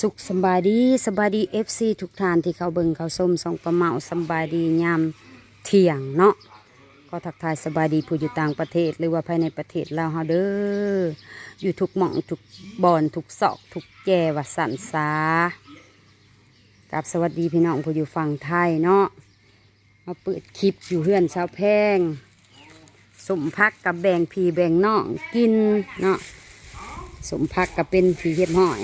สุขสบายดีสบายดีเอฟซีทุกท่านที่เขาเบิงเขาส้มสองประเมาสบายดียามเที่ยงเนาะก็ทักทายสบายดีผู้อยู่ต่างประเทศหรือว่าภายในประเทศเราเฮาเด้ออยู่ทุกหม่องทุกบอนทุกซอกทุกแก่วสันสากับสวัสดีพี่น้องผู้อยู่ฝั่งไทยเนาะมาเปิดคลิปอยู่เฮือนชาวแพงสมพักกับแบ่งพีแบ่งน้องกินเนาะสมพักกับเป็นผีเห็ดหอย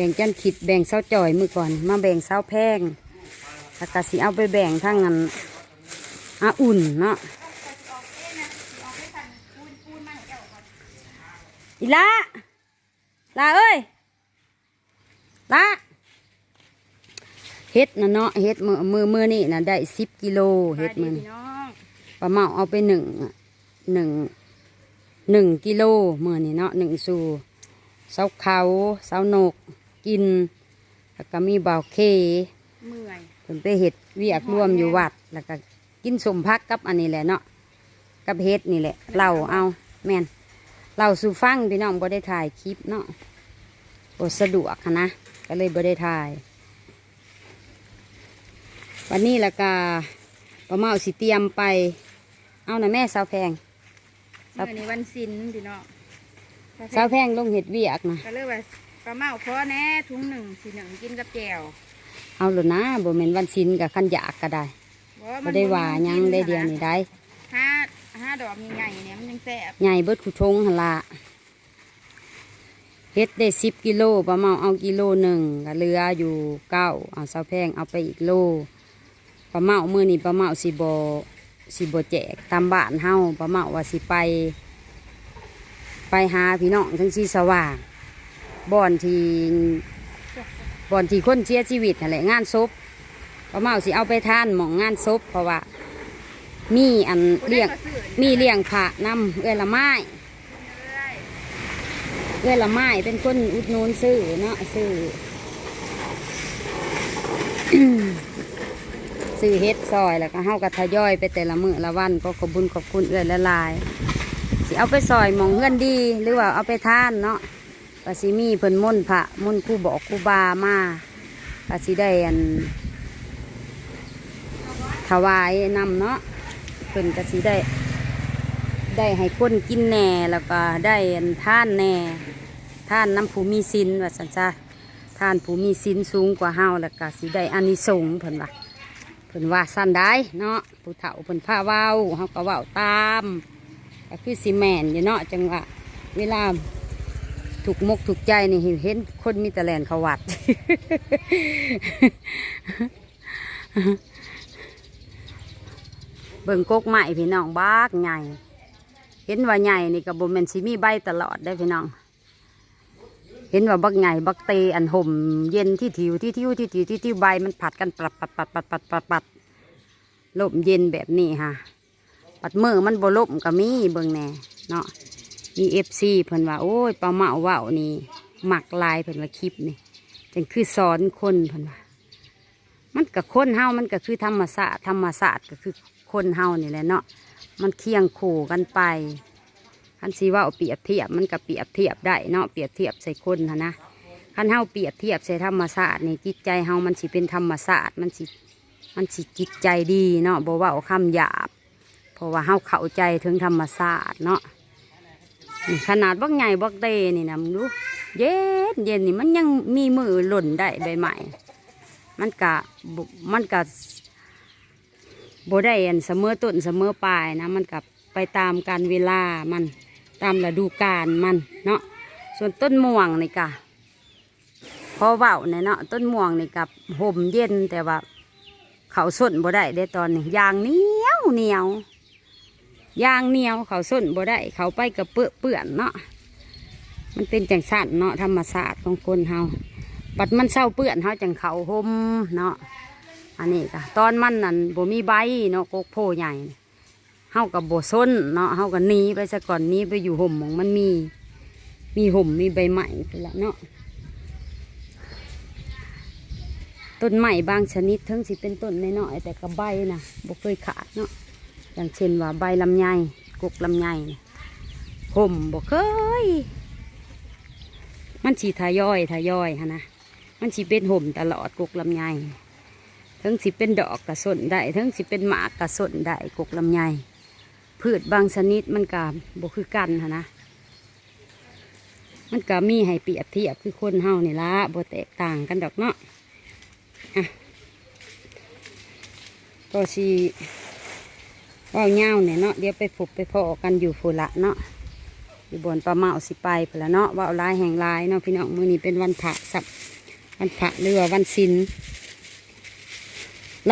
บ่งจันขิดแบ่งเส้าจ่อยมือก่อน มาแบ่งเส้าแพงแล้วก็สิเอาไปแบ่งทั้งนั้นอาอุ่นเนาะอีละลาเอ้ยละเฮ็ดนะเนาะเฮ็ดมือมือมือนี่นะได้สิบกิโลเฮ็ดมือนี่น้องปลาเมาเอาไปหนึ่งหนึ่งหนึ่งกิโลมือนี่เนาะหนึ่งสูเสาเขาเสานก กินแล้วก็มีบ่าวเคเมื่อยเพิ่นไปเห็ดเวียกรวมอยู่วัด แล้วก็กินสมพักกับอันนี้แหละเนาะกับเฮ็ดนี่แหละเล่าเอาแม่นเล่าสู่ฟังพี่น้องบ่ได้ถ่ายคลิปเนาะบ่สะดวกหั้นนะก็เลยบ่ได้ถ่าย วันนี้แล้วก็ป้าเมาสิเตรียมไป เอานะแม่สาวแพงครัเมื่บอนี้วันศิลพี่น้องสาวแพงลงเห็ดเวียกนะก็เลยว่า ปลาเมาพอแน่ถุงหนึ่งสีหนึ่งกินกับแจ่วเอาหลนะบ่แม่นวันชินกับขันยากก็ได้เพราะบ่ได้ว่าหยังได้เดียวนี่ได้ห้าห้าดอกใหญ่ๆเนี่ยมันยังแซ่บใหญ่เบิดขุชงหนละเฮ็ดได้สิบกิโลป้าเมาเอากิโลหนึ่งก็เหลืออยู่เก้าเอาสาวแพงเอาไปอีกโลป้าเมาเมื่อนี้ป้าเมาสิบสิบแจกตามบ้านเฮาป้าเมาว่าสิไป ไปหาพี่น้องทั้งสีสว่าง บ่อนที่บ่อนที่คนเสียชีวิตนั่นแหละงานศพป้าเมาสิเอาไปทานหมองงานศพเพราะว่า มีอันเลี้ยงมีเลี้ยงผะนำเอื้อละไม้เอื้อละไม้เป็นคนอุดหนูนซื้อเนาะซื้อซื้อเฮ็ดซอยแล้วก็เฮากระทยอยไปแต่ละมือละวันก็ขอบุญขอบคุณเอื้อละลายสิเอาไปซอยหมองเฮือนดี หรือว่าเอาไปทานเนาะ ก็สิมีเพิ่นมุ่นพระมุ่นครูบอกครูบามาก็สิได้อันถวายนำเนาะเพิ่นก็สิได้ ได้ให้คนกินแหน่แล้วก็ได้อันท่านแหน่ท่านน้ำผู้มีศีลว่าสันจ้าท่านผู้มีศีลสูงกว่าเฮาแล้วก็สิได้อานิสงส์เพิ่นว่าเพิ่นว่าสั้นได้เนาะผู้เฒ่าเพิ่นพาเว้าเฮาก็เว้าตามก็คือสิแมนอยู่เนาะจังว่าเวลา ถูกมกถูกใจนี่เห็นคนมีต่แลนเขาวัด เบิ่งกกใหม่พี่น้องบากใหญ่ เห็นว่าใหญ่นี่ก็บ่แม่นสิมีใบตลอดได้พี่น้อง เห็นว่าบักใหญ่บักเตอันห่มเย็นที่ถิวที่ทิวที่ถิวที่ทิวใบมันผัดกันปัดปัดปัดปัดปัดปัดปัดลมเย็นแบบนี้ฮะปัดมือมันบ่ลมก็มีเบิ่งแน่เนาะ มีเอฟซีเพิ่นว่าโอ้ยปลาเมาว่าวนี่หมักลายเพิ่นว่าคลิปนี่จังคือสอนคนเพิ่นว่ามันกับคนเฮามันก็คือธรรมศาสตร์ธรรมศาสตร์ก็คือคนเฮานี่แหละเนาะมันเคียงขู่กันไปคันสีว่าเปรียบเทียบมันก็เปรียบเทียบได้เนาะเปรียบเทียบใส่คนนะนะคันเฮาเปรียบเทียบใส่ธรรมศาสตร์นี่จิตใจเฮามันสิเป็นธรรมศาสตร์มันสิมันสิจิตใจดีเนาะบอกว่าเอาคำหยาบ เพราะว่าเฮาเข้าใจถึงธรรมศาสตร์เนาะ ขนาดบักใหญ่บักเตนี่นะมึงดูเย็นเย็นนี่มันยังมีมือหล่นได้ใบใหม่มันกะมันกะบได้อันเสมอต้นเสมอปลายนะ มันกับไปตามการเวลามันตามฤดูกาลมันเนาะส่วนต้นม่วงนี่กะพอเบาเนี่ยเนาะต้นม่วงนี่กับห่มเย็นแต่ว่าเขาส้นบ่ได้ได้ตอนนี้ยางเหนียวเหนียว ยางเหนียวเขาส้นบ่ได้ เขาไปกับเปื้อเปื่อนเนาะมันเป็นจังสันเนาะธรรมศาสตร์ของคนเฮาปัดมันเศร้าเปื้อนเขาจังเขาห่มเนาะอันนี้ก็ตอนมันนั่นบ่มีใบเนาะกกโพใหญ่เฮากับบ่ส้นเนาะเฮาก็หนีไปซะก่อนนี้ไปอยู่ห่มของมันมี มีห่มมีใบใหม่ไปละเนาะต้นใหม่บางชนิดถึงสิเป็นต้นน้อยๆแต่ก็ใบนะบ่เคยขาดเนาะ อย่างเช่นว่าใบลำไยกกลำไยห่มบ่เคย มันสีทายอยทายอยฮะนะมันสิเป็นห่มตลอดกกลำไยทั้งสิเป็นดอกกระสนได้ทั้งสิเป็นหมากกระสนได้กกลำไยพืชบางชนิดมันก็บ่คือกันหั้นะมันก็มีให้เปรียบเทียบคือคนเฮานี่ละบ่แตกต่างกันดอกเนาะอะก็สิเว้าเงาเนี่ยเนาะเดี๋ยวไปพบไปพอกันอยู่ฟูละเนาะอยู่บนปลาเมาสิไปพนละเนาะว่าลายแห่งลายเนาะพี่น้องมือนี้เป็นวันพระสับวันพระหรือว่าวันศีล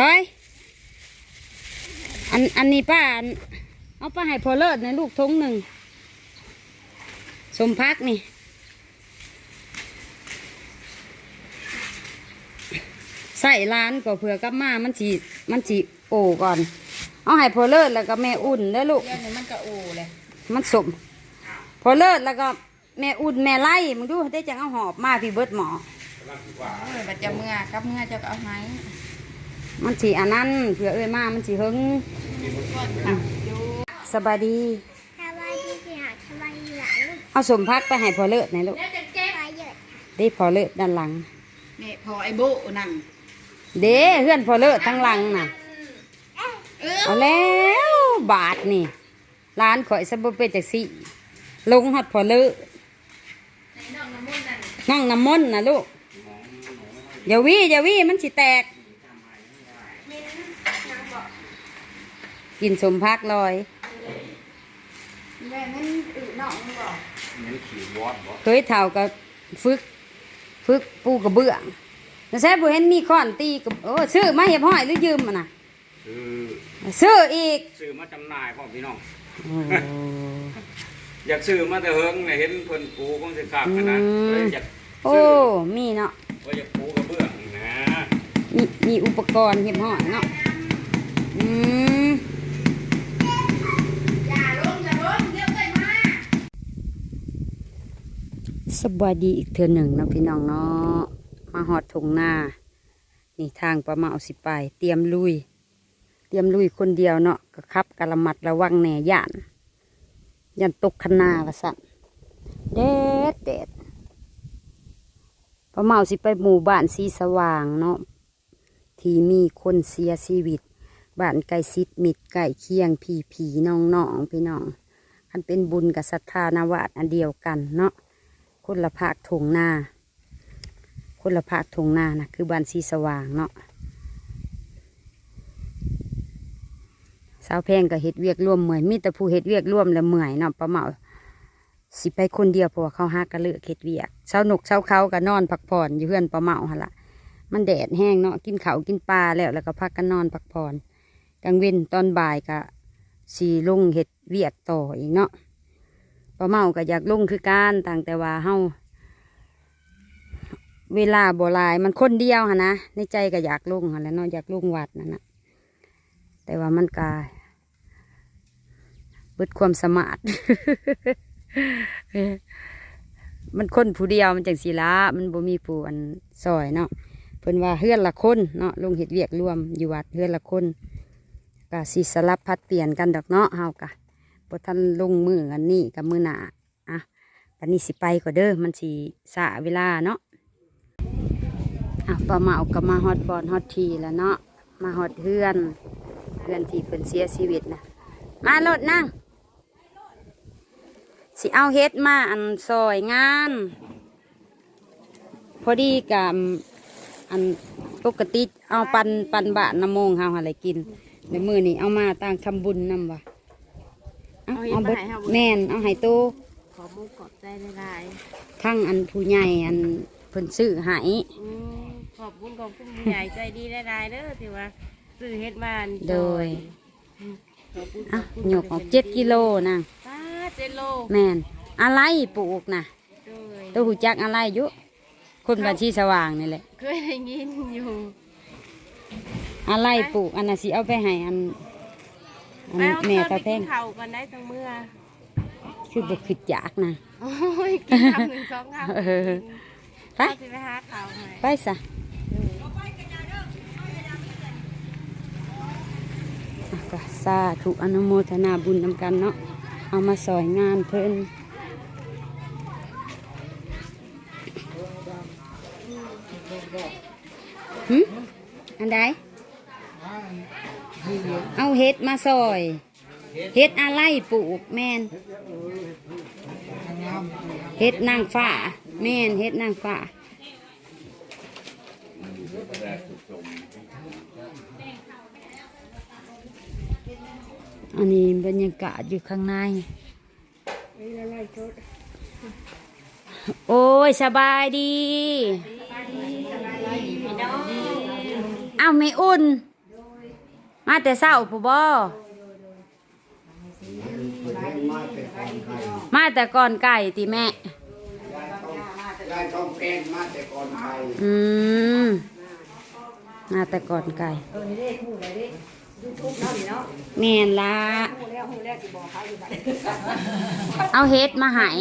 ร้อยอันอันนี้ป้าอันเอาไปให้พอเลิศในลูกทงหนึ่งสมพักนี่ใส่ร้านก็เผื่อกลับมามันจีมันจีโอก่อน เอาให้พอเลิศแล้วก็แม่อุ่นแล้วลูก เดี๋ยวนี้มันก็โอ้เลย มันสม พอเลิศแล้วก็แม่อุ่นแม่ไล่มึงดูได้จังเอาหอบมาพี่เบิดหมอ เออบัดจะเมื่อกับเมื่อจะเอาไหมมันสีอันนั้นเผื่อเอ้ยมามันสีหึงก่อนค่ะอยู่สบายดี สบายดีสิหาสบายดีหลานลูกเอาสมพักไปให้พอเลิศหน่อยลูกแล้วจะเก็บสบายเยอะได้พอเลิศด้านหลัง นี่พอไอ้โบนั่นเด้เพื่อนพอเลิศทั้งหลังน่ะ เอาแล้วบาทนี่ร้านข่อยสบเป็นจากสิลงหัดพอเลิศน้องน้ำมนต์นะลูกอย่าวิอย่าวิมันสิแตก กินสมพักลอยกเคยเท่ากับฝึกฝึกปูกระเบื้องแต่แซ่บเห็นมีค้อนตีกับโอ้ซื้อมาเห็บห้อยหรือยืมมันน่ะ ซื้อซื้ออีกซื้อมาจำหน่ายพ่อพี่น้องโอ้อยากซื้อมาแต่เฮิงเนี่ยเห็นเพิ่นปูคงสิกลับนะอืมเลยอยากโอ้ซื้อมีเนาะว่าอยากปูกระเบื้องนะมีมีอุปกรณ์เห็บห้อยเนาะอืมอย่าลงอย่าลงเดี๋ยวเลยมาสบายดีอีกเทือหนึ่งเนาะพี่น้องเนาะมาหอดทงหน้า นี่ทางประมาเอาสิไป เตรียมลุย เตรียมลุยคนเดียวเนาะก็ขับกะละมัดระวังแหน่ย่านยันตกคันาวะสันเด็ดเด็ดประเมาสิไปหมู่บ้านสีสว่างเนาะที่มีคนเสียชีวิตบ้านไก่ซิดมิดไก่เคียงผีผีน้องน้องพี่น้องคันเป็นบุญกับศรัทธานาวาสอันเดียวกันเนาะคนละภาคถงนาคนละภาคถงนานะคือบ้านสีสว่างเนาะ สาวแพงก็เฮ็ดเวียกร่วมเหมื่อยมีแต่ผู้เฮ็ดเวียกร่วมแล้วเมื่อยเนาะป้าเหมาสิไปคนเดียวเพราะว่าเขาหากระเลือกเฮ็ดเวียกเช้าหนกเช้าเขาก็นอนพักผ่อนอยู่เพื่อนป้าเหมาหั่นละมันแดดแห้งเนาะกินเขากินปลาแล้วแล้วก็พักกันนอนพักผ่อนกลางเว้นตอนบ่ายก็สีลงเฮ็ดเวียกต่ออีกเนาะป้าเหมาก็อยากลงคือการต่างแต่ว่าเฮาเวลาบ่ลายมันคนเดียวหั่นะในใจก็อยากลงหั่นแล้วเนาะอยากลงวัดนั่นนะแต่ว่ามันกาย เบิดความสมาร์ทมันคนผู้เดียวมันจังสีละมันบ่มีผู้อันซอยเนาะเพิ่นว่าเฮือนละคนเนาะลงเฮ็ดเวียกรวมอยู่วัดเฮือนละคนก็สิสลับพัดเปลี่ยนกันดอกเนาะเฮากะบ่ทันลงมืออันนี้กับมือหน้าอะปันนี้สิไปก็เด้อมันสิสะเวลาเนาะอะป้าเมาก็มาฮอดบอนฮอดทีแล้วเนาะมาฮอดเฮือนเฮือนที่เพิ่นเสียชีวิตนะมาโลดนั่ง สิเอาเฮ็ดมาอันซอยงาน พอดีกับอันปกติเอาปันปันบะน้ำโมงเฮาอะไรกินเดี๋ยวมือนี่เอามาตั้งทำบุญนำวะเอาเอาเบิดแม่นเอาให้โตขอมุกขอบใจหลายทั้งอันผู้ใหญ่อันเพิ่นซื้อให้อืมขอบคุณขอบคุณผู้ใหญ่ใจดีหลายๆเด้อที่ว่าซื้อเฮ็ดบ้านโดยขอบคุณขอะอบคุณหยกออกเจ็ดกิโลนะป้า เจดโลแม่นอะไรปลูกนะโดยตัวหูจักอะไรอยุคนบัญชีสว่างนี่แหละ เคยได้ยินอยู่อะไรปลูกอันน่ะสิเอาไปให้อันอันไปเอาแม่ตอนตาไปแพกิงนข้าวกันได้ทั้งเมื่อ คือบุคิดอยากนะโอ้ยกินคำหนึ่งสองคำเออไปไปไปหาข้าวให้ไปซะอะก็สาธุอนุโมทนาบุญนำกันเนาะ เอามาสอยงานเพิ่นหึอันใดเอาเฮ็ดมาซอยเฮ็ดอะไรปลูกแม่นเฮ็ดนางฟ้าแม่นเฮ็ดนางฟ้า อันนี้บรรยากาศอยู่ข้างใน โอ้ยสบายดี เอ้าไม่อุ่น มาแต่เศร้าผู้บ่มาแต่ก่อนไก่ติแม่ ได้ต้องแกงมาแต่ก่อนไปอืมมาแต่ก่อนไก่ แม่นละเอาเฮ็ดมาใหาย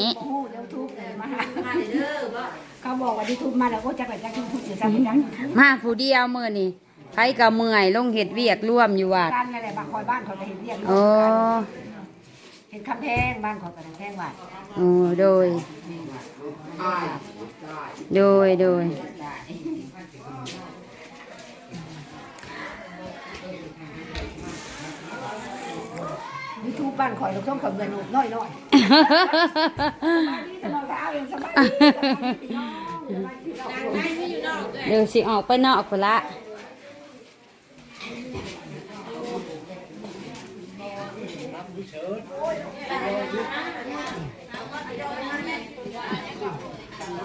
เขาบอกว่าที่ทุบมาแล้วก็จะไปจักที่ทุบอยู่ซ้ำจังมาผู้เดียวมือนี่ใครก็เมื่อยลงเฮ็ดเวียกร่วมอยู่วัดกันนั่นแหละบางคอยบ้านเขาจะเห็นเรียกโอ้เห็นคำแพงบ้านเขาก็แพงว่าโอ้โดย โดยโดย ยูทูบบ้านคอยเราต้องขอเงินน้อยน้อยเราจะเอาเองสบายเดี๋ยวสิออกไปนอกพุ่นละ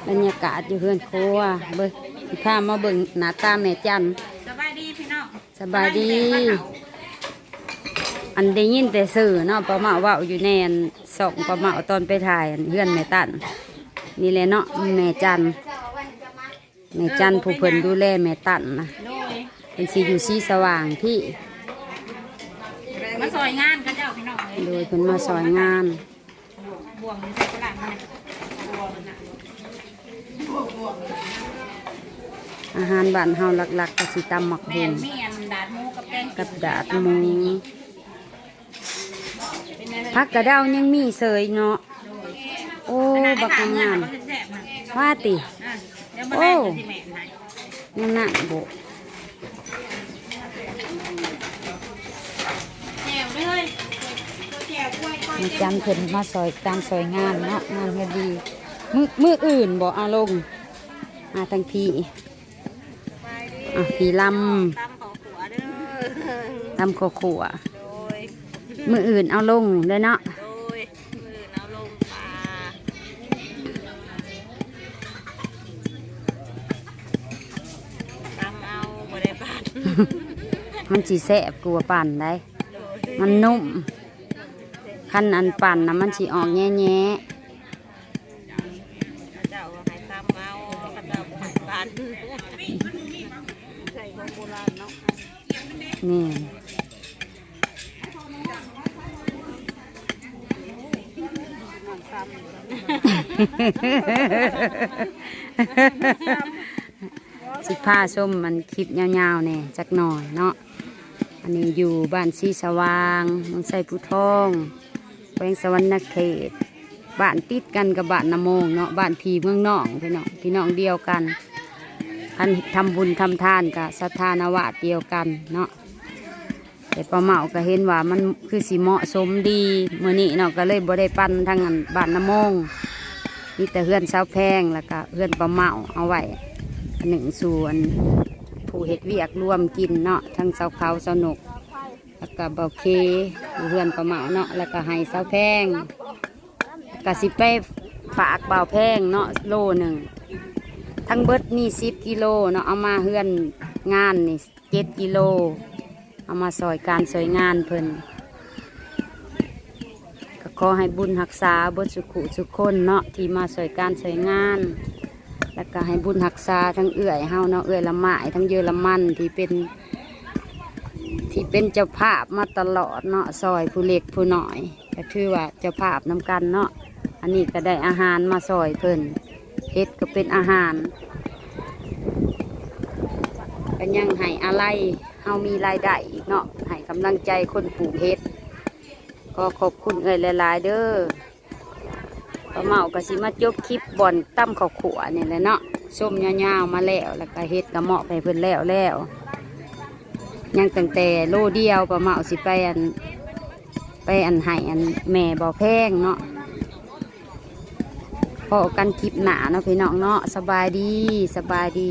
บรรยากาศอยู่เฮือนครัวเบิ่งสิพามาเบิ่งหน้าตาแม่จันสบายดีพี่น้องสบายดี อันได้ยินแต่สื่อเนาะประมาเว่าอยู่ในอันสองประมาตอนไปถ่ายอันเฮือนแม่ตันนี่แหละเนาะแม่จันแม่จันผู้เพิ่นดูแลแม่ตันนะโดยเป็นสีอยู่สีสว่างที่มาซอยงานกันเจ้าพี่น้องเลยโดยเพิ่นมาซอยงานบ่วงใส่กระดาษมาอาหารบ้านเฮาหลักๆก็สิตำหมักแม่หุนงมีอันดาดหมูกับแกงกับดาดหมู เป็นไงผักกระเด้ายังมีเสยเนาะ โอ้บักงามว่าติโอ้ยังนั่นโบจ่วเลยแจ่วกล้วยก้อยมีจันเพิ่นมาซอยการซอยงานเนาะงานเฮ็ดี มือมืออื่นบ่เอาลงมาทั้งพี่อะพี่ลตำขอขัวเด้อำตำข้าวขัว มืออื่นเอาลงเลยเนาะโดยมือเอาลงปลาตำเอาบ่ได้ปาดมันสีแสบกลัวาปั่นได้ มันนุ่มคันอันปั่นนะมันสีออกแง่แง่ เจ้าให้ตำเอาข้าเจ้าบ่ให้ปาดใส่ของโบราณเนาะ ๆนี่ สิผ้าส้มมันคลิปยาวๆเนี่ยจักหน่อยเนาะ อันนี้อยู่บ้านซีสว่างมืองไซผู้ทองแขวงสวรรณเขต บ้านติดกันกับบ้านนโมงเนาะ บ้านพีเมืองน้องพี่น้องพี่น้องเดียวกันคันทำบุญทำทานกับสถานวาสเดียวกันเนาะ แต่ป้าเมาก็เห็นว่ามันคือสิเหมาะสมดีเมื่อนี้เนาะก็เลยบ่ได้ปั้นทางอันบ้านนำมงมีแต่เฮือนเสาแพงแล้วก็เฮือนป้าเมาเอาไว้หนึ่งส่วนผู้เฮ็ดเวียกรวมกินเนาะทั้งเสาเขาเสาหนกแล้วก็เบาเคอยู่เฮือนป้าเมาเนาะแล้วก็ให้เสาแพงกสิไปฝากเบาวแพงเนาะโลหนึ่งทั้งเบิดนี่สิบกิโลเนาะเอามาเฮือนงานนี่เจ็ดกิโล เอามาซอยการซอยงานเพิ่นก็ขอให้บุญรักษาบดสุขุสุขคนเนาะที่มาซอยการซอยงาน แล้วก็ให้บุญรักษาทั้งเอื่อยเฮาเนาะเอื่อยละไม้ทั้งเยอรมันที่เป็น ที่เป็นเจ้าภาพมาตลอดเนาะซอยผู้เล็กผู้หน้อยก็ถือว่าเจ้าภาพนำกันเนาะอันนี้ก็ได้อาหารมาซอยเพิ่นเฮ็ดก็เป็นอาหารก็ยังให้อะไร เฮามีรายได้อีกเนาะให้กำลังใจคนปลูกเฮ็ดก็ขอบคุณเอ่ยหลายๆเด้อป้าเมาก็สิมาจบคลิปบ่อนตั้มข้าวขัวนี่แหละเนาะส้มยาวๆมาแล้วแล้วก็เฮ็ดกระเหมาะไปเพิ่นแล้วแล้วยังตั้งแต่โลเดียวประมาสิไปอันไปอันให้อันแม่บ่อแพงเนาะพอกันคลิปหนาเนาะพี่น้องเนาะสบายดีสบายดี